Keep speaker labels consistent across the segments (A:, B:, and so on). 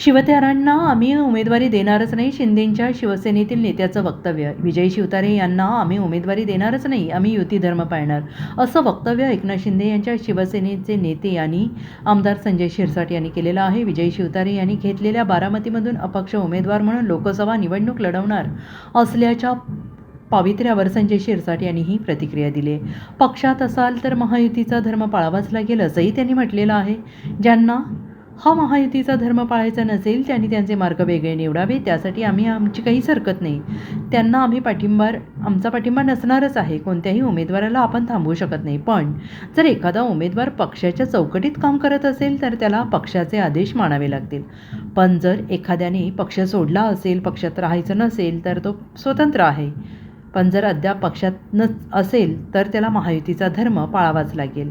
A: शिवतेरांना आम्ही उमेदवारी देणारच नाही शिंदेंच्या शिवसेनेतील नेत्याचं वक्तव्य. विजय शिवतारे यांना आम्ही उमेदवारी देणारच नाही आम्ही युती धर्म पाळणार. असं वक्तव्य एकनाथ शिंदे यांच्या शिवसेनेचे नेते आणि आमदार संजय शिरसाट यांनी केलेलं आहे. विजय शिवतारे यांनी घेतलेल्या बारामतीमधून अपक्ष उमेदवार म्हणून लोकसभा निवडणूक लढवणार असल्याच्या पावित्र्यावर संजय शिरसाट यांनी ही प्रतिक्रिया दिली. पक्षात असाल तर महायुतीचा धर्म पाळावाच लागेल असंही त्यांनी म्हटलेलं आहे. ज्यांना हा महायुतीचा धर्म पाळायचा नसेल त्यांनी त्यांचे मार्ग वेगळे निवडावे त्यासाठी आम्ही आमची काहीच हरकत नाही. त्यांना आम्ही पाठिंबा आमचा पाठिंबा नसणारच आहे कोणत्याही उमेदवाराला आपण थांबवू शकत नाही. पण जर एखादा उमेदवार पक्षाच्या चौकटीत काम करत असेल तर त्याला पक्षाचे आदेश मानावे लागतील. पण जर एखाद्याने पक्ष सोडला असेल पक्षात राहायचं नसेल तर तो स्वतंत्र आहे. पण जर अद्याप पक्षात न असेल तर त्याला महायुतीचा धर्म पाळावाच लागेल.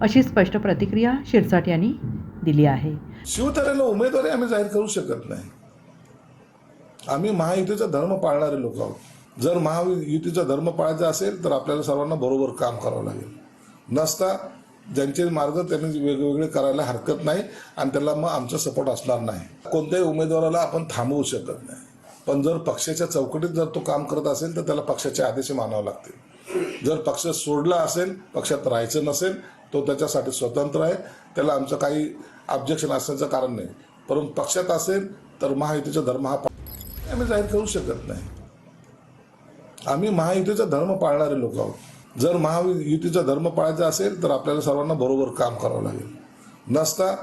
A: अशी स्पष्ट प्रतिक्रिया शिरसाट यांनी दिली आहे.
B: शिवतऱ्याला उमेदवारी आम्ही जाहीर करू शकत नाही. आम्ही महायुतीचा धर्म पाळणारे लोक आहोत. जर महायुतीचा धर्म पाळायचा असेल तर आपल्याला सर्वांना बरोबर काम करावं लागेल. नसता ज्यांचे मार्ग त्यांनी वेगवेगळे करायला हरकत नाही आणि त्याला मग आमचा सपोर्ट असणार नाही. कोणत्याही उमेदवाराला आपण थांबवू शकत नाही. पण जर पक्षाच्या चौकटीत जर तो काम करत असेल तर त्याला पक्षाचे आदेश मानावे लागतील. जर पक्ष सोडला असेल पक्षात राहायचं नसेल तो त्याच्यासाठी स्वतंत्र आहे. त्याला आमचं काही ऑब्जेक्शन असण्याचं कारण नाही. परंतु पक्षात असेल तर महायुतीचा धर्म हा आम्ही जाहीर करू शकत नाही. आम्ही महायुतीचा धर्म पाळणारे लोक आहोत. जर महायुतीचा धर्म पाळायचा असेल तर आपल्याला सर्वांना बरोबर काम करावं लागेल. नसता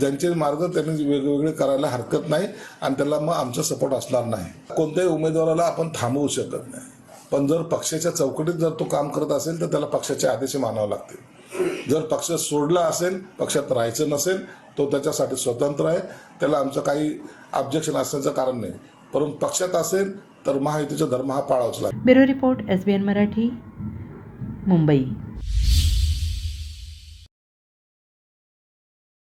B: ज्यांचे मार्ग त्यांनी वेगवेगळे करायला हरकत नाही आणि त्याला मग आमचा सपोर्ट असणार नाही. कोणत्याही उमेदवाराला आपण थांबवू शकत नाही. पण जर पक्षाच्या चौकटीत जर तो काम करत असेल तर त्याला पक्षाचे आदेश मानावे लागतील. जर पक्ष सोडला असेल पक्षात राहायचं नसेल तो त्याच्यासाठी स्वतंत्र आहे. त्याला आमचं काही ऑब्जेक्शन असण्याचं कारण नाही. परंतु पक्षात असेल तर महायुतीचा धर्म हा पाळावाच लागेल.
A: Bureau report S B N Marathi Mumbai.